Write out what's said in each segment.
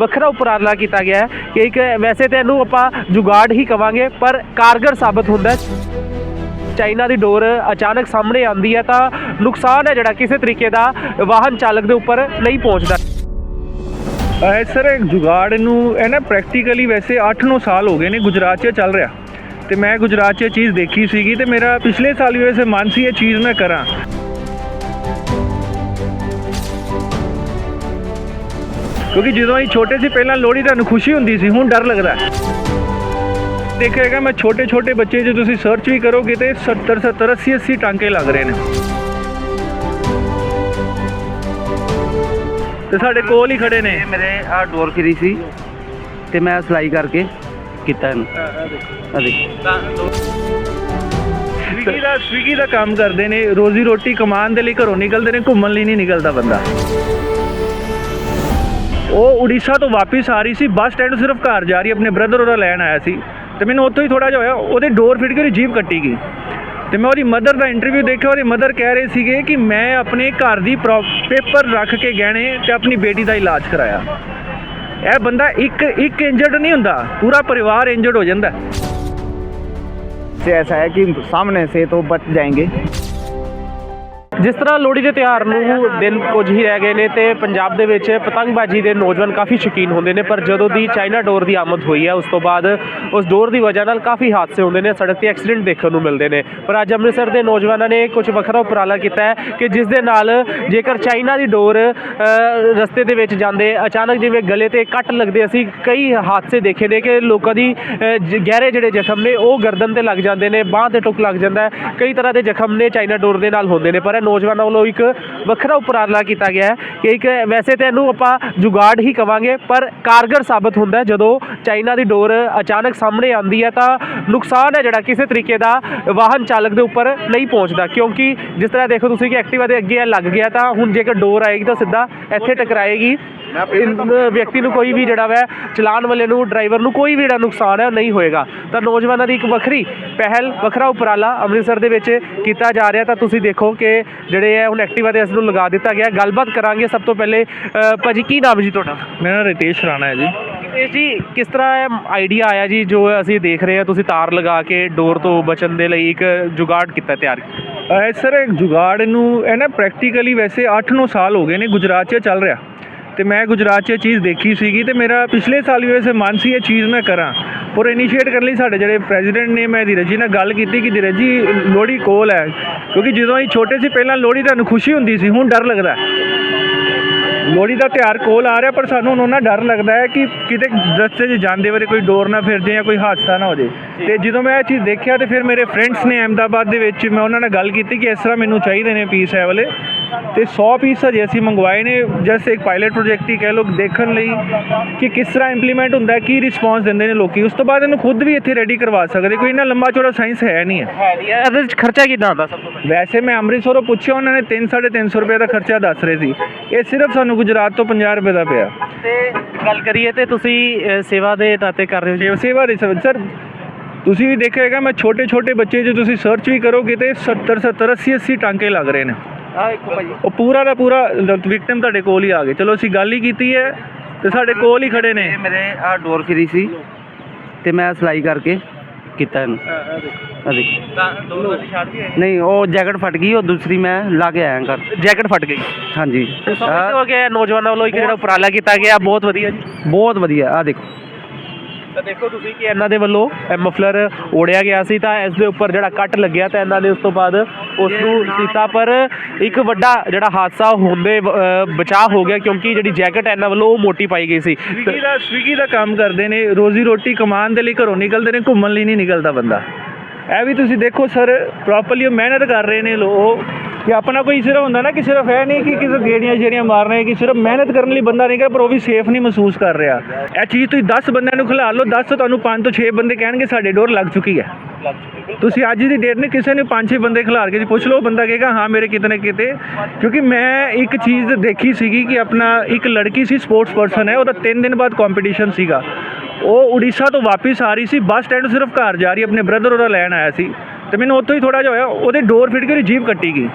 ਵੱਖਰਾ ਉਪਰਾਲਾ ਕੀਤਾ ਗਿਆ ਹੈ ਕਿ ਇੱਕ ਵੈਸੇ ਤਾਂ ਇਹਨੂੰ ਆਪਾਂ ਜੁਗਾੜ ਹੀ ਕਵਾਂਗੇ, ਪਰ ਕਾਰਗਰ ਸਾਬਤ ਹੁੰਦਾ ਹੈ। ਚਾਈਨਾ ਦੀ ਡੋਰ ਅਚਾਨਕ ਸਾਹਮਣੇ ਆਉਂਦੀ ਹੈ ਤਾਂ ਨੁਕਸਾਨ ਹੈ ਜਿਹੜਾ ਕਿਸੇ ਤਰੀਕੇ ਦਾ ਵਾਹਨ ਚਾਲਕ ਦੇ ਉੱਪਰ ਨਹੀਂ ਪਹੁੰਚਦਾ। ਇਹ ਸਰ ਇੱਕ ਜੁਗਾੜ ਨੂੰ ਇਹ ਨਾ ਪ੍ਰੈਕਟੀਕਲੀ ਵੈਸੇ 8-9 ਸਾਲ ਹੋ ਗਏ ਨੇ ਗੁਜਰਾਤ 'ਚ ਚੱਲ ਰਿਹਾ। ਤੇ ਮੈਂ ਗੁਜਰਾਤ 'ਚ ਇਹ ਚੀਜ਼ ਦੇਖੀ ਸੀਗੀ ਤੇ ਮੇਰਾ ਪਿਛਲੇ ਸਾਲ ਵੀ ਵੈਸੇ ਮਨ ਸੀ ਇਹ ਚੀਜ਼ ਮੈਂ ਕਰਾਂ। ਕਿਉਂਕਿ ਜਦੋਂ ਅਸੀਂ ਛੋਟੇ ਸੀ ਪਹਿਲਾਂ ਲੋਹੜੀ ਤੁਹਾਨੂੰ ਖੁਸ਼ੀ ਹੁੰਦੀ ਸੀ ਹੁਣ ਡਰ ਲੱਗਦਾ। ਦੇਖੇਗਾ ਮੈਂ ਛੋਟੇ ਛੋਟੇ ਬੱਚੇ ਜੇ ਤੁਸੀਂ ਸਰਚ ਵੀ ਕਰੋਗੇ ਤੇ 70 70 80 80 ਟਾਂਕੇ ਲੱਗ ਰਹੇ ਨੇ। ਤੇ ਸਾਡੇ ਕੋਲ ਹੀ ਖੜੇ ਨੇ। ਇਹ ਮੇਰੇ ਆ ਡੋਰ ਫਰੀ ਸੀ ਤੇ ਮੈਂ ਸਿਲਾਈ ਕਰਕੇ ਕੀਤਾ ਇਹਨੂੰ। ਆ ਦੇਖੋ। ਸਵੀਗੀ ਦਾ ਸਵੀਗੀ ਦਾ ਕੰਮ ਕਰਦੇ ਨੇ। ਰੋਜ਼ੀ ਰੋਟੀ ਕਮਾਉਣ ਦੇ ਲਈ ਘਰੋਂ ਨਿਕਲਦੇ ਨੇ ਘੁੰਮਣ ਲਈ ਨਹੀਂ ਨਿਕਲਦਾ ਬੰਦਾ। ਉਹ ਉੜੀਸਾ ਤੋਂ ਵਾਪਸ ਆ ਰਹੀ ਸੀ ਬੱਸ ਸਟੈਂਡ ਤੋਂ ਸਿਰਫ ਘਰ ਜਾ ਰਹੀ ਆਪਣੇ ਬ੍ਰਦਰ ਉਹਦਾ ਲੈਣ ਆਇਆ ਸੀ ਤੇ ਮੈਨੂੰ ਉੱਥੋਂ ਹੀ ਥੋੜਾ ਜਿਹਾ ਹੋਇਆ ਉਹਦੇ ਡੋਰ ਫਿੱਟ ਕੇ ਉਹਦੀ ਜੀਪ ਕੱਟੀ ਗਈ ਤੇ ਮੈਂ ਉਹਦੀ ਮਦਰ ਦਾ ਇੰਟਰਵਿਊ ਦੇਖਿਆ ਉਹਦੀ ਮਦਰ ਕਹਿ ਰਹੇ ਸੀਗੇ ਕਿ ਮੈਂ ਆਪਣੇ ਘਰ ਦੀ ਪੇਪਰ ਰੱਖ ਕੇ ਗਹਿਣੇ ਤੇ ਆਪਣੀ ਬੇਟੀ ਦਾ ਇਲਾਜ ਕਰਾਇਆ ਇਹ ਬੰਦਾ ਇੱਕ ਇੱਕ ਇੰਜਰਡ ਨਹੀਂ ਹੁੰਦਾ ਪੂਰਾ ਪਰਿਵਾਰ ਇੰਜਰਡ ਹੋ ਜਾਂਦਾ ਹੈ। से ऐसा है कि सामने से तो बच जाएंगे ਜਿਸ ਤਰ੍ਹਾਂ ਲੋਹੜੀ ਦੇ ਤਿਉਹਾਰ ਨੂੰ ਦਿਨ ਕੁਝ ਹੀ ਰਹਿ ਗਏ ਨੇ ਤੇ ਪੰਜਾਬ ਦੇ ਵਿੱਚ ਪਤੰਗਬਾਜ਼ੀ ਦੇ ਨੌਜਵਾਨ ਕਾਫੀ ਸ਼ੌਕੀਨ ਹੁੰਦੇ ਨੇ, ਪਰ ਜਦੋਂ ਦੀ ਚਾਈਨਾ ਡੋਰ ਦੀ ਆਮਦ ਹੋਈ ਹੈ, ਉਸ ਤੋਂ ਬਾਅਦ ਉਸ ਡੋਰ ਦੀ ਵਜ੍ਹਾ ਨਾਲ ਕਾਫੀ ਹਾਦਸੇ ਹੁੰਦੇ ਨੇ, ਸੜਕ ਤੇ ਐਕਸੀਡੈਂਟ ਦੇਖਣ ਨੂੰ ਮਿਲਦੇ ਨੇ। ਪਰ ਅੱਜ ਅੰਮ੍ਰਿਤਸਰ ਦੇ ਨੌਜਵਾਨਾਂ ਨੇ ਕੁਝ ਵੱਖਰਾ ਉਪਰਾਲਾ ਕੀਤਾ ਹੈ ਕਿ ਜਿਸ ਦੇ ਨਾਲ ਜੇਕਰ ਚਾਈਨਾ ਦੀ ਡੋਰ ਰਸਤੇ ਦੇ ਵਿੱਚ ਜਾਂਦੇ, ਅਚਾਨਕ ਜਿਵੇਂ ਗਲੇ ਤੇ ਕੱਟ ਲੱਗਦੇ, ਅਸੀਂ ਕਈ ਹਾਦਸੇ ਦੇਖੇ ਨੇ ਕਿ ਲੋਕਾਂ ਦੀ ਜ- ਗਹਿਰੇ ਜਿਹੜੇ ਜ਼ਖਮ ਨੇ, ਉਹ ਗਰਦਨ ਤੇ ਲੱਗ ਜਾਂਦੇ ਨੇ, ਬਾਹ ਤੇ ਟੁੱਕ ਲੱਗ ਜਾਂਦਾ ਹੈ। ਕਈ ਤਰ੍ਹਾਂ ਦੇ ਜ਼ਖਮ ਨੇ ਚਾਈਨਾ ਡੋਰ ਦੇ ਨਾਲ ਹੁੰਦੇ ਨੇ, ਪਰ ਨੌਜਵਾਨਾਂ ਵੱਲੋਂ ਇੱਕ ਵੱਖਰਾ ਉਪਰਾਲਾ ਕੀਤਾ ਗਿਆ ਹੈ ਕਿ ਇੱਕ ਵੈਸੇ ਤਾਂ ਇਹਨੂੰ ਆਪਾਂ ਜੁਗਾੜ ਹੀ ਕਵਾਂਗੇ ਪਰ ਕਾਰਗਰ ਸਾਬਤ ਹੁੰਦਾ ਜਦੋਂ ਚਾਈਨਾ ਦੀ ਡੋਰ ਅਚਾਨਕ ਸਾਹਮਣੇ ਆਉਂਦੀ ਹੈ ਤਾਂ ਨੁਕਸਾਨ ਹੈ ਜਿਹੜਾ ਕਿਸੇ ਤਰੀਕੇ ਦਾ ਵਾਹਨ ਚਾਲਕ ਦੇ ਉੱਪਰ ਨਹੀਂ ਪਹੁੰਚਦਾ। ਕਿਉਂਕਿ ਜਿਸ ਤਰ੍ਹਾਂ ਦੇਖੋ ਤੁਸੀਂ ਕਿ ਐਕਟਿਵਾ ਦੇ ਅੱਗੇ ਇਹ ਲੱਗ ਗਿਆ ਤਾਂ ਹੁਣ ਜੇਕਰ ਡੋਰ ਆਏਗੀ ਤਾਂ ਸਿੱਧਾ ਇੱਥੇ ਟਕਰਾਏਗੀ। ਇਨ- ਵਿਅਕਤੀ ਨੂੰ ਕੋਈ ਵੀ ਜਿਹੜਾ ਵੈ ਚਲਾਉਣ ਵਾਲੇ ਨੂੰ ਡਰਾਈਵਰ ਨੂੰ ਕੋਈ ਵੀ ਜਿਹੜਾ ਨੁਕਸਾਨ ਹੈ ਉਹ ਨਹੀਂ ਹੋਏਗਾ। ਤਾਂ ਨੌਜਵਾਨਾਂ ਦੀ ਇੱਕ ਵੱਖਰੀ ਪਹਿਲ ਵੱਖਰਾ ਉਪਰਾਲਾ ਅੰਮ੍ਰਿਤਸਰ ਦੇ ਵਿੱਚ ਕੀਤਾ ਜਾ ਰਿਹਾ। ਤਾਂ ਤੁਸੀਂ ਦੇਖੋ ਕਿ ਜਿਹੜੇ ਹੈ ਹੁਣ ਐਕਟਿਵਾ ਤੇ ਇਸ ਨੂੰ ਲਗਾ ਦਿੱਤਾ ਗਿਆ। ਗੱਲਬਾਤ ਕਰਾਂਗੇ ਸਭ ਤੋਂ ਪਹਿਲੇ ਭਾਜੀ ਕੀ ਨਾਮ ਜੀ ਤੁਹਾਡਾ? ਮੇਰਾ ਨਾਮ ਰਿਤੇਸ਼ ਰਾਣਾ ਹੈ ਜੀ। ਇਹ ਜੀ ਕਿਸ ਤਰ੍ਹਾਂ ਆਈਡੀਆ ਆਇਆ ਜੀ ਜੋ ਅਸੀਂ ਦੇਖ ਰਹੇ ਹਾਂ ਤੁਸੀਂ ਤਾਰ ਲਗਾ ਕੇ ਡੋਰ ਤੋਂ ਬਚਣ ਦੇ ਲਈ ਇੱਕ ਜੁਗਾੜ ਕੀਤਾ ਤਿਆਰ ਕੀਤਾ? ਸਰ ਇੱਕ ਜੁਗਾੜ ਨੂੰ ਇਹ ਨਾ ਪ੍ਰੈਕਟੀਕਲੀ ਵੈਸੇ 8-9 ਸਾਲ ਹੋ ਗਏ ਨੇ ਗੁਜਰਾਤ 'ਚ ਚੱਲ ਰਿਹਾ। ਤੇ ਮੈਂ ਗੁਜਰਾਤ 'ਚ ਇਹ ਚੀਜ਼ ਦੇਖੀ ਸੀਗੀ ਤੇ ਮੇਰਾ ਪਿਛਲੇ ਸਾਲ ਵੀ ਵੈਸੇ ਮਨ ਸੀ ਇਹ ਚੀਜ਼ ਮੈਂ ਕਰਾਂ। ਔਰ ਇਨੀਸ਼ੀਏਟ ਕਰਨ ਲਈ ਸਾਡੇ ਜਿਹੜੇ ਪ੍ਰੈਜ਼ੀਡੈਂਟ ਨੇ, ਮੈਂ ਧੀਰਜ ਜੀ ਨਾਲ ਗੱਲ ਕੀਤੀ ਕਿ ਧੀਰਜ ਜੀ, ਲੋਹੜੀ ਕੋਲ ਹੈ। ਕਿਉਂਕਿ ਜਦੋਂ ਅਸੀਂ ਛੋਟੇ ਸੀ, ਪਹਿਲਾਂ ਲੋਹੜੀ ਤੁਹਾਨੂੰ ਖੁਸ਼ੀ ਹੁੰਦੀ ਸੀ, ਹੁਣ ਡਰ ਲੱਗਦਾ ਲੋਹੜੀ ਦਾ ਤਿਉਹਾਰ ਕੋਲ ਆ ਰਿਹਾ, ਪਰ ਸਾਨੂੰ ਹੁਣ ਉਹਨਾਂ ਡਰ ਲੱਗਦਾ ਹੈ ਕਿ ਕਿਤੇ ਰਸਤੇ 'ਚ ਜਾਂਦੇ ਵੇਲੇ ਕੋਈ ਡੋਰ ਨਾ ਫਿਰ ਜੇ ਜਾਂ ਕੋਈ ਹਾਦਸਾ ਨਾ ਹੋ ਜੇ ਤੇ ਜਦੋਂ ਮੈਂ ਇਹ ਚੀਜ਼ ਦੇਖਿਆ ਤੇ ਫਿਰ ਮੇਰੇ ਫਰੈਂਡਸ ਨੇ ਅਹਿਮਦਾਬਾਦ ਦੇ ਵਿੱਚ ਮੈਂ ਉਹਨਾਂ ਨਾਲ ਗੱਲ ਕੀਤੀ ਕਿ ਇਸ ਤਰ੍ਹਾਂ ਮੈਨੂੰ ਚਾਹੀਦੇ ਨੇ ਪੀਸ ਹੈ ਵਾਲੇ। ਤੇ 100 ਪੀਸ ਅਜੇ ਅਸੀਂ ਮੰਗਵਾਏ ਨੇ ਜਸਟ ਇੱਕ ਪਾਇਲਟ ਪ੍ਰੋਜੈਕਟ ਹੀ ਕਹਿ ਲੋ ਦੇਖਣ ਲਈ ਕਿ ਕਿਸ ਤਰ੍ਹਾਂ ਇੰਪਲੀਮੈਂਟ ਹੁੰਦਾ ਹੈ ਕੀ ਰਿਸਪੌਂਸ ਦਿੰਦੇ ਨੇ ਲੋਕੀ। ਉਸ ਤੋਂ ਬਾਅਦ ਇਹਨੂੰ ਖੁਦ ਵੀ ਇੱਥੇ ਰੈਡੀ ਕਰਵਾ ਸਕਦੇ ਕੋਈ ਇੰਨਾ ਲੰਬਾ ਚੌੜਾ ਸਾਇੰਸ ਹੈ ਨਹੀਂ ਹੈ। ਇਹਦੇ ਵਿੱਚ ਖਰਚਾ ਕਿੰਨਾ ਆਉਂਦਾ ਸਭ ਤੋਂ ਵੈਸੇ ਮੈਂ ਅੰਮ੍ਰਿਤਸਰੋਂ ਪੁੱਛਿਆ ਉਹਨਾਂ ਨੇ 3 350 ਰੁਪਏ ਦਾ ਖਰਚਾ ਦੱਸ ਰਹੇ ਸੀ। ਇਹ ਸਿਰਫ ਸਾਨੂੰ ਗੁਜਰਾਤ ਤੋਂ 50 ਰੁਪਏ ਦਾ ਪਿਆ। ਤੇ ਗੱਲ ਕਰੀਏ ਤੇ ਤੁਸੀਂ ਸੇਵਾ ਦੇ ਨਾਤੇ ਕਰ ਰਹੇ ਹੋ ਜੀ? ਸੇਵਾ ਦੇ ਸਰ ਤੁਸੀਂ ਵੀ ਦੇਖਿਆ ਹੋਏਗਾ ਮੈਂ ਛੋਟੇ ਛੋਟੇ ਬੱਚੇ ਜੇ ਤੁਸੀਂ ਸਰਚ ਵੀ ਕਰੋਗੇ ਤੇ 70 70 80 80 ਟਾਂਕੇ ਲੱਗ ਰਹੇ ਨੇ। ਆ ਇੱਕ ਭਾਜੀ। ਉਹ ਪੂਰਾ ਦਾ ਪੂਰਾ ਵਿਕਟਮ ਤੁਹਾਡੇ ਕੋਲ ਹੀ ਆ ਗਏ। ਚਲੋ ਅਸੀਂ ਗੱਲ ਹੀ ਕੀਤੀ ਹੈ ਤੇ ਸਾਡੇ ਕੋਲ ਹੀ ਖੜੇ ਨੇ। ਇਹ ਮੇਰੇ ਆ ਡੋਰ ਫਰੀ ਸੀ ਤੇ ਮੈਂ ਸਿਲਾਈ ਕਰਕੇ ਕੀਤਾ ਇਹਨੂੰ। ਆ ਦੇਖੋ। ਤਾਂ ਦੋ ਨਿਸ਼ਾਨ ਵੀ ਹੈ ਨਹੀਂ ਉਹ ਜੈਕਟ ਫਟ ਗਈ ਉਹ ਦੂਸਰੀ ਮੈਂ ਲਾ ਕੇ ਆਇਆ ਘਰ। ਜੈਕਟ ਫਟ ਗਈ? ਹਾਂਜੀ। ਸਮਝਦੇ ਹੋ ਕਿ ਨੌਜਵਾਨਾਂ ਵੱਲੋਂ ਇੱਕ ਜਿਹੜਾ ਉਪਰਾਲਾ ਕੀਤਾ ਗਿਆ ਬਹੁਤ ਵਧੀਆ ਜੀ। ਬਹੁਤ ਵਧੀਆ ਆ ਦੇਖੋ। ਤਾਂ ਦੇਖੋ ਤੁਸੀਂ ਕਿ ਇਹਨਾਂ ਦੇ ਵੱਲੋਂ ਇਹ ਮਫਲਰ ਓੜਿਆ ਗਿਆ ਸੀ ਤਾਂ ਇਸ ਦੇ ਉੱਪਰ ਜਿਹੜਾ ਕੱਟ ਲੱਗਿਆ ਤਾਂ ਇਹਨਾਂ ਨੇ ਉਸ ਤੋਂ ਬਾਅਦ ਉਸ ਨੂੰ ਸੀਤਾ ਪਰ ਇੱਕ ਵੱਡਾ ਜਿਹੜਾ ਹਾਦਸਾ ਹੁੰਦੇ ਬਚਾਅ ਹੋ ਗਿਆ ਕਿਉਂਕਿ ਜਿਹੜੀ ਜੈਕਟ ਇਹਨਾਂ ਵੱਲੋਂ ਉਹ ਮੋਟੀ ਪਾਈ ਗਈ ਸੀ। ਸਵੀਗੀ ਦਾ ਸਵੀਗੀ ਦਾ ਕੰਮ ਕਰਦੇ ਨੇ, ਰੋਜ਼ੀ ਰੋਟੀ ਕਮਾਉਣ ਦੇ ਲਈ ਘਰੋਂ ਨਿਕਲਦੇ ਨੇ, ਘੁੰਮਣ ਲਈ ਨਹੀਂ ਨਿਕਲਦਾ ਬੰਦਾ। ਇਹ ਵੀ ਤੁਸੀਂ ਦੇਖੋ, ਸਰ ਪ੍ਰੋਪਰਲੀ ਉਹ ਮਿਹਨਤ ਕਰ ਰਹੇ ਨੇ ਲੋਕ ਕਿ ਆਪਣਾ ਕੋਈ ਸਿਰਫ ਹੁੰਦਾ ਨਾ ਕਿ ਸਿਰਫ ਇਹ ਨਹੀਂ ਕਿ ਕਿਸੇ ਗੇੜੀਆਂ ਜਿਹੜੀਆਂ ਮਾਰਨਾ ਹੈ ਕਿ ਸਿਰਫ ਮਿਹਨਤ ਕਰਨ ਲਈ ਬੰਦਾ ਨਹੀਂ ਕਰ ਪਰ ਉਹ ਵੀ ਸੇਫ ਨਹੀਂ ਮਹਿਸੂਸ ਕਰ ਰਿਹਾ। ਇਹ ਚੀਜ਼ ਤੁਸੀਂ 10 ਬੰਦਿਆਂ ਨੂੰ ਖਿਲਾ ਲਓ 10 ਤੋਂ ਤੁਹਾਨੂੰ 5 ਤੋਂ 6 ਬੰਦੇ ਕਹਿਣਗੇ, ਸਾਡੇ ਡੋਰ ਲੱਗ ਚੁੱਕੀ ਹੈ। ਤੁਸੀਂ ਅੱਜ ਦੀ ਡੇਟ ਨੇ ਕਿਸੇ ਨੇ 5-6 ਬੰਦੇ ਖਿਲਾਰ ਕੇ ਪੁੱਛ ਲਓ, ਬੰਦਾ ਕਹੇਗਾ, ਹਾਂ, ਮੇਰੇ ਕਿਤੇ ਨਾ ਕਿਤੇ। ਕਿਉਂਕਿ ਮੈਂ ਇੱਕ ਚੀਜ਼ ਦੇਖੀ ਸੀਗੀ ਕਿ ਆਪਣਾ ਇੱਕ ਲੜਕੀ ਸੀ ਸਪੋਰਟਸ ਪਰਸਨ ਹੈ, ਉਹਦਾ 3 ਦਿਨ ਬਾਅਦ ਕੰਪੀਟੀਸ਼ਨ ਸੀਗਾ। ਉਹ ਉੜੀਸਾ ਤੋਂ ਵਾਪਸ ਆ ਰਹੀ ਸੀ, ਬੱਸ ਸਟੈਂਡ ਸਿਰਫ ਘਰ ਜਾ ਰਹੀ, ਆਪਣੇ ਬ੍ਰਦਰ ਉਹਦਾ ਲੈਣ ਆਇਆ ਸੀ। ਤੇ ਮੈਨੂੰ ਉੱਥੋਂ ਹੀ ਥੋੜਾ ਜਿਹਾ ਹੋਇਆ, ਉਹਦੇ ਡੋਰ ਫਿੱਟ ਕੇ ਉਹਦੀ ਜੀਭ ਕੱਟੀ ਗਈ।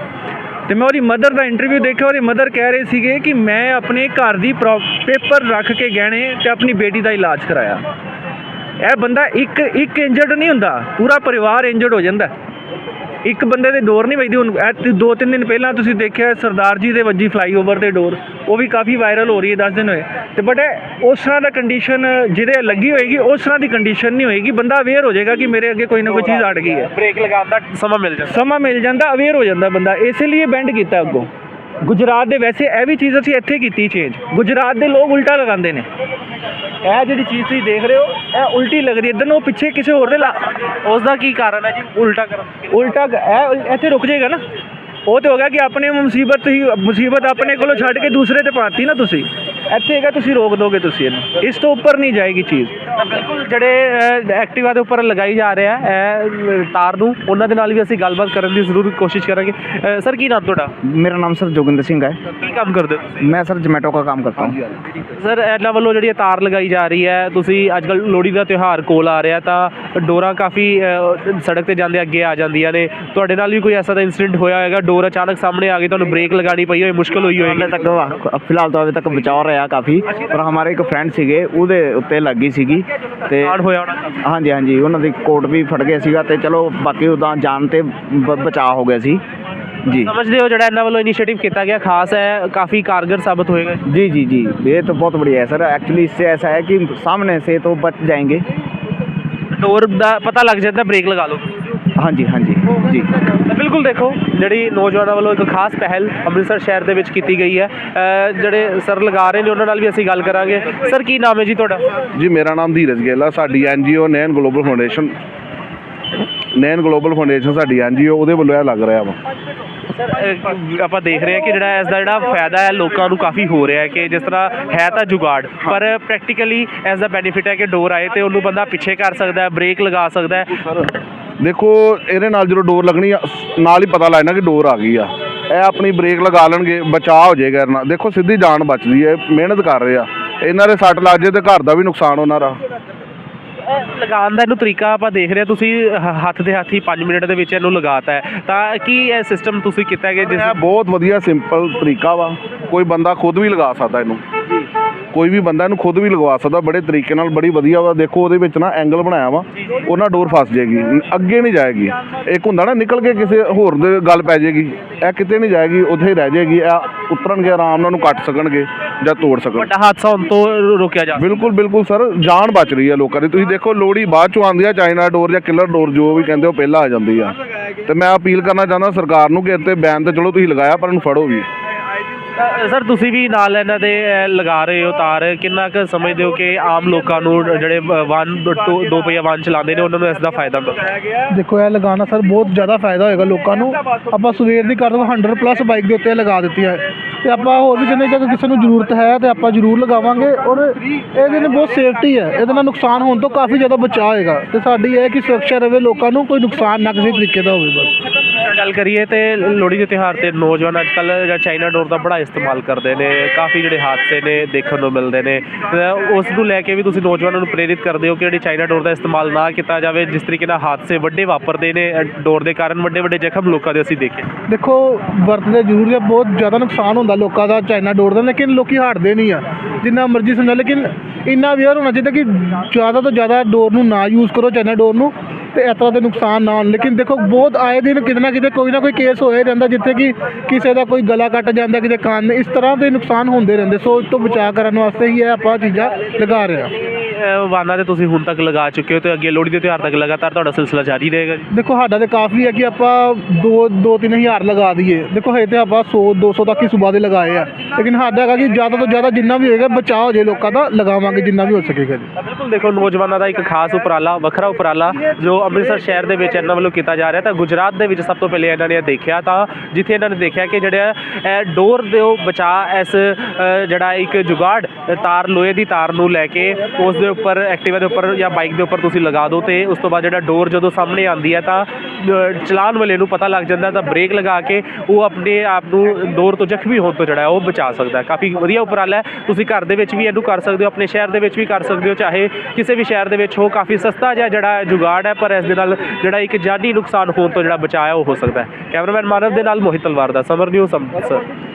ਤੇ ਮੈਂ ਉਹਦੀ ਮਦਰ ਦਾ ਇੰਟਰਵਿਊ ਦੇਖਿਆ, ਉਹਦੀ ਮਦਰ ਕਹਿ ਰਹੇ ਸੀਗੇ ਕਿ ਮੈਂ ਆਪਣੇ ਘਰ ਦੀ ਪੇਪਰ ਰੱਖ ਕੇ ਗਹਿਣੇ ਤੇ ਆਪਣੀ ਬੇਟੀ ਦਾ ਇਲਾਜ ਕਰਾਇਆ। ਇਹ ਬੰਦਾ ਇੱਕ ਇੱਕ ਇੰਜਰਡ ਨਹੀਂ ਹੁੰਦਾ, ਪੂਰਾ ਪਰਿਵਾਰ ਇੰਜਰਡ ਹੋ ਜਾਂਦਾ। ਇੱਕ ਬੰਦੇ ਦੇ ਡੋਰ ਨਹੀਂ ਵੱਜਦੀ ਹੁਣ ਇਹ ਦੋ ਤਿੰਨ ਦਿਨ ਪਹਿਲਾਂ ਤੁਸੀਂ ਦੇਖਿਆ ਸਰਦਾਰ ਜੀ ਦੇ ਵੱਜੀ ਫਲਾਈਓਵਰ ਤੇ ਡੋਰ ਉਹ ਵੀ ਕਾਫੀ ਵਾਇਰਲ ਹੋ ਰਹੀ ਹੈ 10 ਦਿਨ ਹੋਏ। ਤੇ ਬਟ ਉਸ ਤਰ੍ਹਾਂ ਦਾ ਕੰਡੀਸ਼ਨ ਜਿਹਦੇ ਲੱਗੀ ਹੋਏਗੀ ਉਸ ਤਰ੍ਹਾਂ ਦੀ ਕੰਡੀਸ਼ਨ ਨਹੀਂ ਹੋਏਗੀ ਬੰਦਾ ਅਵੇਅਰ ਹੋ ਜਾਏਗਾ ਕਿ ਮੇਰੇ ਅੱਗੇ ਕੋਈ ਨਾ ਕੋਈ ਚੀਜ਼ ਅੜ ਗਈ ਹੈ। ਬ੍ਰੇਕ ਲਗਾਉਣ ਦਾ ਸਮਾਂ ਮਿਲ ਜਾਂਦਾ। ਸਮਾਂ ਮਿਲ ਜਾਂਦਾ ਅਵੇਅਰ ਹੋ ਜਾਂਦਾ ਬੰਦਾ ਇਸੇ ਲਈ ਬੈਂਡ ਕੀਤਾ ਅੱਗੋਂ। ਗੁਜਰਾਤ ਦੇ ਵੈਸੇ ਇਹ ਵੀ ਚੀਜ਼ ਅਸੀਂ ਇੱਥੇ ਕੀਤੀ ਚੇਂਜ ਗੁਜਰਾਤ ਦੇ ਲੋਕ ਉਲਟਾ ਲਗਾਉਂਦੇ ਨੇ। ਇਹ ਜਿਹੜੀ ਚੀਜ਼ ਤੁਸੀਂ ਦੇਖ ਰਹੇ ਹੋ, ਇਹ ਉਲਟੀ ਲੱਗ ਰਹੀ ਹੈ। ਇਧਰ ਨੂੰ ਪਿੱਛੇ ਕਿਸੇ ਹੋਰ ਦੇ ਲਾ ਉਸ ਦਾ ਕੀ ਕਾਰਨ ਹੈ ਜੀ? ਉਲਟਾ ਕਰਨ ਉਲਟਾ ਇਹ ਇੱਥੇ ਰੁਕ ਜਾਏਗਾ ਨਾ। ਉਹ ਤੇ ਹੋ ਗਿਆ ਕਿ ਆਪਣੇ ਮੁਸੀਬਤ ਹੀ ਮੁਸੀਬਤ ਆਪਣੇ ਕੋਲੋਂ ਛੱਡ ਕੇ ਦੂਸਰੇ ਤੇ ਪਾਤੀ ਨਾ ਤੁਸੀਂ। ਇੱਥੇ ਹੈਗਾ, ਤੁਸੀਂ ਰੋਕ ਦੋਗੇ ਤੁਸੀਂ ਇਹਨੂੰ। ਇਸ ਤੋਂ ਉੱਪਰ ਨਹੀਂ ਜਾਏਗੀ ਚੀਜ਼। ਬਿਲਕੁਲ ਜਿਹੜੇ ਐਕਟਿਵਾ ਦੇ ਉੱਪਰ ਲਗਾਈ ਜਾ ਰਿਹਾ ਹੈ ਤਾਰ ਨੂੰ ਉਹਨਾਂ ਦੇ ਨਾਲ ਵੀ ਅਸੀਂ ਗੱਲਬਾਤ ਕਰਨ ਦੀ ਜ਼ਰੂਰ ਕੋਸ਼ਿਸ਼ ਕਰਾਂਗੇ। ਸਰ ਕੀ ਨਾਮ ਤੁਹਾਡਾ? ਮੇਰਾ ਨਾਮ ਸਰ ਜੋਗਿੰਦਰ ਸਿੰਘ ਹੈ। ਕੀ ਕੰਮ ਕਰਦੇ ਹੋ ਮੈਂ ਸਰ ਜਮੈਟੋ ਦਾ ਕੰਮ ਕਰਦਾ ਹਾਂ। ਸਰ ਇਹਨਾਂ ਵੱਲੋਂ ਜਿਹੜੀ ਤਾਰ ਲਗਾਈ ਜਾ ਰਹੀ ਹੈ ਤੁਸੀਂ ਅੱਜ ਕੱਲ ਲੋਹੜੀ ਦਾ ਤਿਉਹਾਰ ਕੋਲ ਆ ਰਿਹਾ ਤਾਂ ਡੋਰਾ ਕਾਫੀ ਸੜਕ ਤੇ ਜਾਂਦੇ ਅੱਗੇ ਆ ਜਾਂਦੀਆਂ ਨੇ। ਤੁਹਾਡੇ ਨਾਲ ਵੀ ਕੋਈ ਐਸਾ ਦਾ ਇਨਸੀਡੈਂਟ ਹੋਇਆ ਹੋਵੇਗਾ ਡੋਰ ਅਚਾਨਕ ਸਾਹਮਣੇ ਆ ਗਈ ਤੁਹਾਨੂੰ ਬ੍ਰੇਕ ਲਗਾਣੀ ਪਈ ਹੋਈ ਮੁਸ਼ਕਲ ਹੋਈ ਹੋਵੇਗੀ ਤੱਕ ਫਿਲਹਾਲ ਤਾਂ ਅਜੇ ਤੱਕ ਬਚਾਅ ਰਿਹਾ ਕਾਫੀ ਪਰ ਹਮਾਰੇ ਇੱਕ ਫਰੈਂਡ ਸੀਗੇ ਉਹਦੇ ਉੱਤੇ ਲੱਗੀ ਸੀਗੀ। ਤੇ ਨੁਕਸਾਨ ਹੋਇਆ ਹੋਣਾ ਕਾਫੀ। ਹਾਂਜੀ ਹਾਂਜੀ ਉਹਨਾਂ ਦੀ ਕੋਟ ਵੀ ਫਟ ਗਿਆ ਸੀਗਾ ਤੇ ਚਲੋ ਬਾਕੀ ਉਹਦਾ ਜਾਨ ਤੇ ਬ- ਬਚਾਅ ਹੋ ਗਿਆ ਸੀ ਜੀ ਸਮਝਦੇ ਹੋ ਜਿਹੜਾ ਇਹਨਾਂ ਵੱਲੋਂ ਇਨੀਸ਼ੀਏਟਿਵ ਕੀਤਾ ਗਿਆ ਖਾਸ ਹੈ ਕਾਫੀ ਕਾਰਗਰ ਸਾਬਤ ਹੋਏਗਾ जी जी जी ये तो बहुत बढ़िया है सर एक्चुअली इससे ऐसा है कि सामने से तो बच जाएंगे ਡੋਰ ਦਾ ਪਤਾ ਲੱਗ ਜਾਂਦਾ ਬ੍ਰੇਕ ਲਗਾ ਲਓ ਹਾਂਜੀ ਹਾਂਜੀ ਜੀ। ਬਿਲਕੁਲ ਦੇਖੋ ਜਿਹੜੀ ਨੌਜਵਾਨਾਂ ਵੱਲੋਂ ਇੱਕ ਖਾਸ ਪਹਿਲ ਅੰਮ੍ਰਿਤਸਰ ਸ਼ਹਿਰ ਦੇ ਵਿੱਚ ਕੀਤੀ ਗਈ ਹੈ। ਜਿਹੜੇ ਸਰ ਲਗਾ ਰਹੇ ਨੇ ਉਹਨਾਂ ਨਾਲ ਵੀ ਅਸੀਂ ਗੱਲ ਕਰਾਂਗੇ। ਸਰ ਕੀ ਨਾਮ ਹੈ ਜੀ ਤੁਹਾਡਾ? ਜੀ ਮੇਰਾ ਨਾਮ ਧੀਰਜ ਗੇਲਾ ਸਾਡੀ NGO Nain global foundation. Nain global foundation ਸਾਡੀ ਐਨਜੀਓ ਉਹਦੇ ਵੱਲੋਂ ਇਹ ਲੱਗ ਰਿਹਾ ਵਾ। ਆਪਾਂ ਦੇਖ ਰਹੇ ਹਾਂ ਕਿ ਜਿਹੜਾ ਇਸ ਦਾ ਜਿਹੜਾ ਫਾਇਦਾ ਹੈ ਲੋਕਾਂ ਨੂੰ ਕਾਫੀ ਹੋ ਰਿਹਾ ਹੈ ਕਿ ਜਿਸ ਤਰ੍ਹਾਂ ਹੈ ਤਾਂ ਜੁਗਾੜ ਪਰ ਪ੍ਰੈਕਟੀਕਲੀ ਇਸ ਦਾ ਬੈਨੀਫਿਟ ਹੈ ਕਿ ਡੋਰ ਆਏ ਤੇ ਉਹਨੂੰ ਬੰਦਾ ਪਿੱਛੇ ਕਰ ਸਕਦਾ ਹੈ ਬ੍ਰੇਕ ਲਗਾ ਸਕਦਾ ਹੈ। ਦੇਖੋ ਇਹਦੇ ਨਾਲ ਜਦੋਂ ਡੋਰ ਲੱਗਣੀ ਆ ਨਾਲ ਹੀ ਪਤਾ ਲੱਗਣਾ ਕਿ ਡੋਰ ਆ ਗਈ ਆ। ਇਹ ਆਪਣੀ ਬ੍ਰੇਕ ਲਗਾ ਲੈਣਗੇ ਬਚਾਅ ਹੋ ਜਾਏਗਾ ਇਹਨਾਂ ਦੇਖੋ ਸਿੱਧੀ ਜਾਨ ਬਚਦੀ ਹੈ ਮਿਹਨਤ ਕਰ ਰਹੇ ਆ। ਇਹਨਾਂ ਦੇ ਸੱਟ ਲੱਗ ਜੇ ਤੇ ਘਰ ਦਾ ਵੀ ਨੁਕਸਾਨ ਉਹਨਾਂ ਦਾ। ਲਗਾਉਣ ਦਾ ਇਹਨੂੰ ਤਰੀਕਾ ਆਪਾਂ ਦੇਖ ਰਹੇ ਹਾਂ ਤੁਸੀਂ ਹ- ਹੱਥ ਦੇ ਹੱਥ ਹੀ 5 ਮਿੰਟ ਦੇ ਵਿੱਚ ਇਹਨੂੰ ਲਗਾਤਾ ਹੈ। ਤਾਂ ਕੀ ਇਹ ਸਿਸਟਮ ਤੁਸੀਂ ਕੀਤਾ ਹੈ ਕਿ ਜਿਸ ਇਹ ਬਹੁਤ ਵਧੀਆ ਸਿੰਪਲ ਤਰੀਕਾ ਵਾ। ਕੋਈ ਬੰਦਾ ਖੁਦ ਵੀ ਲਗਾ ਸਕਦਾ ਇਹਨੂੰ। ਕੋਈ ਵੀ ਬੰਦਾ ਇਹਨੂੰ ਖੁਦ ਵੀ ਲਗਵਾ ਸਕਦਾ ਬੜੇ ਤਰੀਕੇ ਨਾਲ ਬੜੀ ਵਧੀਆ ਵਾ। ਦੇਖੋ ਉਹਦੇ ਵਿੱਚ ਨਾ ਐਂਗਲ ਬਣਾਇਆ ਵਾ ਉਹਨਾਂ ਡੋਰ ਫਸ ਜਾਏਗੀ ਅੱਗੇ ਨਹੀਂ ਜਾਏਗੀ। ਇੱਕ ਹੁੰਦਾ ਨਾ ਨਿਕਲ ਕੇ ਕਿਸੇ ਹੋਰ ਦੇ ਗੱਲ ਪੈ ਜਾਏਗੀ ਇਹ ਕਿਤੇ ਨਹੀਂ ਜਾਏਗੀ ਉੱਥੇ ਹੀ ਰਹਿ ਜਾਏਗੀ ਇਹ ਉਤਰਨਗੇ ਆਰਾਮ ਨਾਲ ਉਹਨੂੰ ਕੱਟ ਸਕਣਗੇ ਜਾਂ ਤੋੜ ਸਕਣ ਵੱਡਾ ਹਾਦਸਾ ਹੋਣ ਤੋਂ ਰੋਕਿਆ ਜਾ ਬਿਲਕੁਲ ਬਿਲਕੁਲ ਸਰ ਜਾਨ ਬਚ ਰਹੀ ਹੈ ਲੋਕਾਂ ਦੀ। ਤੁਸੀਂ ਦੇਖੋ ਲੋੜੀ ਬਾਅਦ ਚੋਂ ਆਉਂਦੀ ਆ ਚਾਈਨਾ ਡੋਰ ਜਾਂ ਕਿਲਰ ਡੋਰ ਜੋ ਵੀ ਕਹਿੰਦੇ ਉਹ ਪਹਿਲਾਂ ਆ ਜਾਂਦੀ ਆ। ਤੇ ਮੈਂ ਅਪੀਲ ਕਰਨਾ ਚਾਹੁੰਦਾ ਸਰਕਾਰ ਨੂੰ ਕਿ ਇੱਥੇ ਬੈਨ ਤੇ ਚਲੋ ਤੁਸੀਂ ਲਗਾਇਆ ਪਰ ਇਹਨੂੰ ਫੜੋ ਵੀ। ਸਰ ਤੁਸੀਂ ਵੀ ਨਾਲ ਇਹਨਾਂ ਦੇ ਅ, ਲਗਾ ਰਹੇ ਹੋ ਤਾਰ। ਕਿੰਨਾ ਕੁ ਸਮਝਦੇ ਹੋ ਕਿ ਆਮ ਲੋਕਾਂ ਨੂੰ ਜਿਹੜੇ ਅ, ਵਾਹਨ ਦੋ- ਦੋ ਪਹੀਆ ਵਾਹਨ ਚਲਾਉਂਦੇ ਨੇ ਉਹਨਾਂ ਨੂੰ ਇਸ ਦਾ ਫਾਇਦਾ ਮਿਲਦਾ? ਦੇਖੋ ਇਹ ਲਗਾਉਣਾ ਸਰ ਬਹੁਤ ਜ਼ਿਆਦਾ ਫਾਇਦਾ ਹੋਏਗਾ ਲੋਕਾਂ ਨੂੰ। ਆਪਾਂ ਸਵੇਰ ਦੀ ਕਰ ਦੋ 100 ਪਲੱਸ ਬਾਈਕ ਦੇ ਉੱਤੇ ਲਗਾ ਦਿੱਤੀ ਹੈ। ਤੇ ਆਪਾਂ ਹੋਰ ਵੀ ਜਿੰਨੇ ਜਗ੍ਹਾ ਕਿਸੇ ਨੂੰ ਜ਼ਰੂਰਤ ਹੈ ਤੇ ਆਪਾਂ ਜ਼ਰੂਰ ਲਗਾਵਾਂਗੇ। ਔਰ ਇਹਦੇ ਨਾਲ ਬਹੁਤ ਸੇਫਟੀ ਹੈ ਇਹਦੇ ਨਾਲ ਨੁਕਸਾਨ ਹੋਣ ਤੋਂ ਕਾਫੀ ਜ਼ਿਆਦਾ ਬਚਾਅ ਹੋਏਗਾ। ਤੇ ਸਾਡੀ ਇਹ ਹੈ ਕਿ ਸੁਰੱਖਿਆ ਰਵੇ ਲੋਕਾਂ ਨੂੰ ਕੋਈ ਨੁਕਸਾਨ ਨਾ ਕਿਸੇ ਤਰੀਕੇ ਦਾ ਹੋਵੇ ਬਸ। ਗੱਲ ਕਰੀਏ ਤੇ ਲੋਹੜੀ ਦੇ ਤਿਉਹਾਰ ਤੇ ਨੌਜਵਾਨ ਅੱਜ ਕੱਲ ਜਿਹੜਾ ਚਾਈਨਾ ਡੋਰ ਦਾ ਬੜਾ ਇਸਤੇਮਾਲ ਕਰਦੇ ਨੇ, ਕਾਫੀ ਜਿਹੜੇ ਹਾਦਸੇ ਨੇ ਦੇਖਣ ਨੂੰ ਮਿਲਦੇ ਨੇ। ਉਸ ਨੂੰ ਲੈ ਕੇ ਵੀ ਤੁਸੀਂ ਨੌਜਵਾਨਾਂ ਨੂੰ ਪ੍ਰੇਰਿਤ ਕਰਦੇ ਹੋ ਕਿ ਜਿਹੜੀ ਚਾਈਨਾ ਡੋਰ ਦਾ ਇਸਤੇਮਾਲ ਨਾ ਕੀਤਾ ਜਾਵੇ, ਜਿਸ ਤਰੀਕੇ ਨਾਲ ਹਾਦਸੇ ਵੱਡੇ ਵਾਪਰਦੇ ਨੇ ਡੋਰ ਦੇ ਕਾਰਨ ਵੱਡੇ ਵੱਡੇ ਜ਼ਖਮ ਲੋਕਾਂ ਦੇ ਅਸੀਂ ਦੇਖੇ। ਦੇਖੋ ਵਰਤਦੇ ਜ਼ਰੂਰ ਹੈ ਬਹੁਤ ਜ਼ਿਆਦਾ ਨੁਕਸਾਨ ਹੁੰਦਾ ਲੋਕਾਂ ਦਾ ਚਾਈਨਾ ਡੋਰ ਦਾ, ਲੇਕਿਨ ਲੋਕੀ ਹਟਦੇ ਨਹੀਂ ਆ। ਜਿੰਨਾ ਮਰਜ਼ੀ ਸਮਝਾ, ਲੇਕਿਨ ਇੰਨਾ ਅਵੇਅਰ ਹੋਣਾ ਚਾਹੀਦਾ ਕਿ ਜ਼ਿਆਦਾ ਤੋਂ ਜ਼ਿਆਦਾ ਡੋਰ ਨੂੰ ਨਾ ਯੂਜ਼ ਕਰੋ, ਚਾਈਨਾ ਡੋਰ ਨੂੰ। ਤੇ ਇਸ ਤਰ੍ਹਾਂ ਦੇ ਨੁਕਸਾਨ ਨਾ ਹੋਣ। ਲੇਕਿਨ ਦੇਖੋ, ਬਹੁਤ ਆਏ ਦਿਨ ਕਿਤੇ ਨਾ ਕਿਤੇ ਕੋਈ ਨਾ ਕੋਈ ਕੇਸ ਹੋਇਆ ਰਹਿੰਦਾ, ਜਿੱਥੇ ਕਿ ਕਿਸੇ ਦਾ ਕੋਈ ਗਲਾ ਕੱਟ ਜਾਂਦਾ ਕਿਤੇ ਕੰਨ ਇਸ ਤਰ੍ਹਾਂ ਦੇ ਨੁਕਸਾਨ ਹੁੰਦੇ ਰਹਿੰਦੇ। ਸੋ ਇਸ ਤੋਂ ਬਚਾਅ ਕਰਨ ਵਾਸਤੇ ਹੀ ਇਹ ਆਪਾਂ ਚੀਜ਼ਾਂ ਲਗਾ ਰਹੇ ਹਾਂ। ਵਾਹਨਾਂ ਤੇ ਤੁਸੀਂ ਹੁਣ ਤੱਕ ਲਗਾ ਚੁੱਕੇ ਹੋ ਤੇ ਅੱਗੇ ਲੋਹੜੀ ਦੇ ਤਿਉਹਾਰ ਤੱਕ ਲਗਾਤਾਰ ਤੁਹਾਡਾ ਸਿਲਸਿਲਾ ਜਾਰੀ ਰਹੇਗਾ ਜੀ? ਦੇਖੋ ਸਾਡਾ ਤੇ ਕਾਫੀ ਹੈ ਕਿ ਆਪਾਂ 2 2 3000 ਲਗਾ ਦਈਏ। ਦੇਖੋ ਹਜੇ ਤੇ ਆਪਾਂ 100 200 ਤੱਕ ਹੀ ਸੁਬਾ ਦੇ ਲਗਾਏ ਆ। ਲੇਕਿਨ ਸਾਡਾ ਹੈਗਾ ਕਿ ਜ਼ਿਆਦਾ ਤੋਂ ਜ਼ਿਆਦਾ ਜਿੰਨਾ ਵੀ ਹੋਏਗਾ ਬਚਾਅ ਹੋ ਜੇ ਲੋਕਾਂ ਦਾ ਲਗਾਵਾਂਗੇ ਜਿੰਨਾ ਵੀ ਹੋ ਸਕੇਗਾ ਜੀ। ਬਿਲਕੁਲ ਦੇਖੋ ਨੌਜਵਾਨਾਂ ਦਾ ਇੱਕ ਖਾਸ ਉਪਰਾਲਾ ਵੱਖਰਾ ਉਪਰਾਲਾ ਜੋ ਅੰਮ੍ਰਿਤਸਰ ਸ਼ਹਿਰ ਦੇ ਵਿੱਚ ਇਹਨਾਂ ਵੱਲੋਂ ਕੀਤਾ ਜਾ ਰਿਹਾ। ਤਾਂ ਗੁਜਰਾਤ ਦੇ ਵਿੱਚ ਸਭ ਤੋਂ ਪਹਿਲੇ ਇਹਨਾਂ ਨੇ ਦੇਖਿਆ ਤਾਂ ਜਿੱਥੇ ਇਹਨਾਂ ਨੇ ਦੇਖਿਆ ਕਿ ਜਿਹੜਾ ਇਹ ਡੋਰ ਦੇ ਉਹ ਬਚਾ ਇਸ ਜਿਹੜਾ ਇੱਕ ਜੁਗਾੜ ਤਾਰ ਲੋਹੇ ਦੀ ਤਾਰ ਨੂੰ ਲੈ ਕੇ ਉਸ ਦੇ ਉੱਪਰ ਐਕਟਿਵਾ ਦੇ ਉੱਪਰ ਜਾਂ ਬਾਈਕ ਦੇ ਉੱਪਰ ਤੁਸੀਂ ਲਗਾ ਦਿਓ ਤੇ ਉਸ ਤੋਂ ਬਾਅਦ ਜਿਹੜਾ ਡੋਰ ਜਦੋਂ ਸਾਹਮਣੇ ਆਉਂਦੀ ਹੈ ਤਾਂ ਅ, ਚਲਾਉਣ ਵਾਲੇ ਨੂੰ ਪਤਾ ਲੱਗ ਜਾਂਦਾ ਤਾਂ ਬ੍ਰੇਕ ਲਗਾ ਕੇ ਉਹ ਆਪਣੇ ਆਪ ਨੂੰ ਡੋਰ ਤੋਂ ਜ਼ਖਮੀ ਹੋਣ ਤੋਂ ਜਿਹੜਾ ਉਹ ਬਚਾ ਸਕਦਾ ਕਾਫੀ ਵਧੀਆ ਉਪਰਾਲਾ ਹੈ। ਤੁਸੀਂ ਘਰ ਦੇ ਵਿੱਚ ਵੀ ਇਹਨੂੰ ਕਰ ਸਕਦੇ ਹੋ ਆਪਣੇ ਸ਼ਹਿਰ ਦੇ ਵਿੱਚ ਵੀ ਕਰ ਸਕਦੇ ਹੋ ਚਾਹੇ ਕਿਸੇ ਵੀ ਸ਼ਹਿਰ ਦੇ ਵਿੱਚ ਹੋ ਕਾਫੀ ਸਸਤਾ ਜਿਹਾ ਜਿਹੜਾ ਜੁਗਾੜ ਹੈ ਪਰ ਇਸ ਦੇ ਨਾਲ ਜਿਹੜਾ ਇੱਕ ਜਾਨੀ ਨੁਕਸਾਨ ਹੋਣ ਤੋਂ ਜਿਹੜਾ ਬਚਾਇਆ ਉਹ ਹੋ ਸਕਦਾ ਹੈ। ਕੈਮਰਾਮੈਨ ਮਾਨਵ ਦੇ ਨਾਲ ਮੋਹਿਤ ਤਲਵਾਰ ਦਾ ਸਮਰ ਨਿਊਜ਼ ਅੰਮ੍ਰਿਤਸਰ।